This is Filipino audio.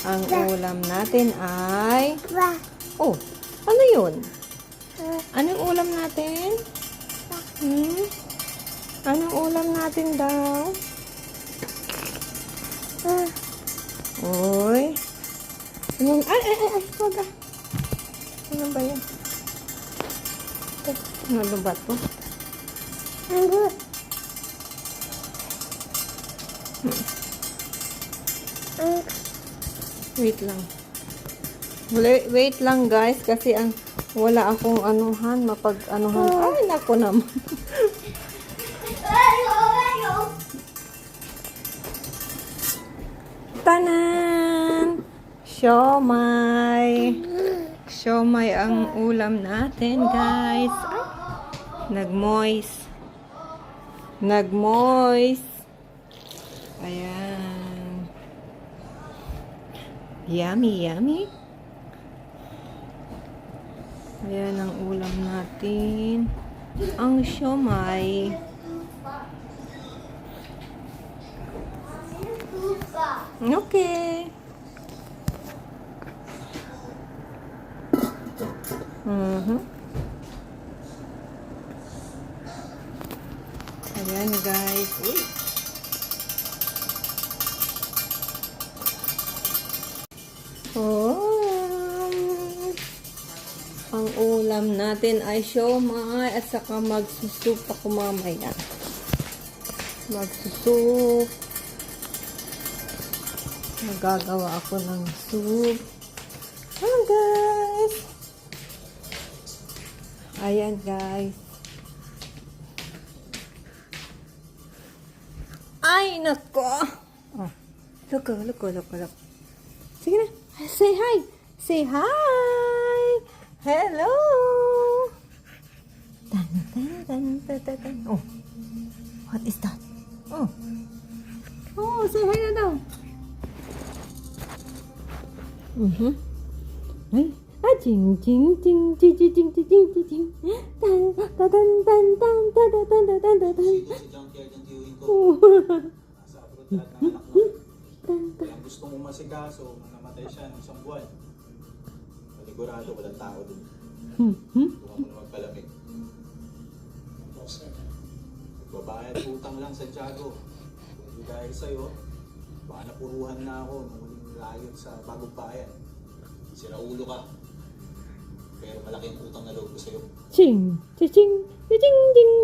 Ang ulam natin ay... Oh, ano yun? Anong ulam natin? Hmm? Anong ulam natin daw? Uy. Ano? Ay, ay, ay, ay, wag ah. Ano ba yan? Ano ba to? ang good. Wait lang. Wait, wait lang guys kasi ang wala akong anuhan, mapag anuhan. Ay, nako naman. Tanan! Siomay! Siomay ang ulam natin, guys. Ay, nag-moist. Nag-moist. Ayan. Yummy, yummy. Ayan ang ulam natin. Ang siomay. Okay. Mhm. Ayan guys. Uy. Oh. Ang ulam natin ay siomay at saka magsusup ako mamaya. Magsusup. Magagawa ako ng soup. Hello guys! Ayan guys. Ay, nako! Oh. Oh, look, oh, look. Sige na. Say hi! Say hi! Hello! Dun, dun, dun, dun, dun, dun. Oh. What is that? Oh. Oh, say hi na daw. Mhm. Ay, ah, ching, ching, ching, ching, ching, ching, ching, ching, ching, ching. Tan, tan, tan, tan, tan, tan, tan, tan, tan, tan, tan, tan. Oh. nung namatay siya ng isang buwan, panigurado walang tao dun. Hmm. Hmm? Kung ako na magpalamig. Nagbabayad utang lang Santiago. Kung hindi dahil sa'yo, baka napuruhan na ako nung huling layon sa bagong bayan. Sira ulo ka. Pero malaking utang na loob ko sa'yo. Ching! Ching! Ching! Ching!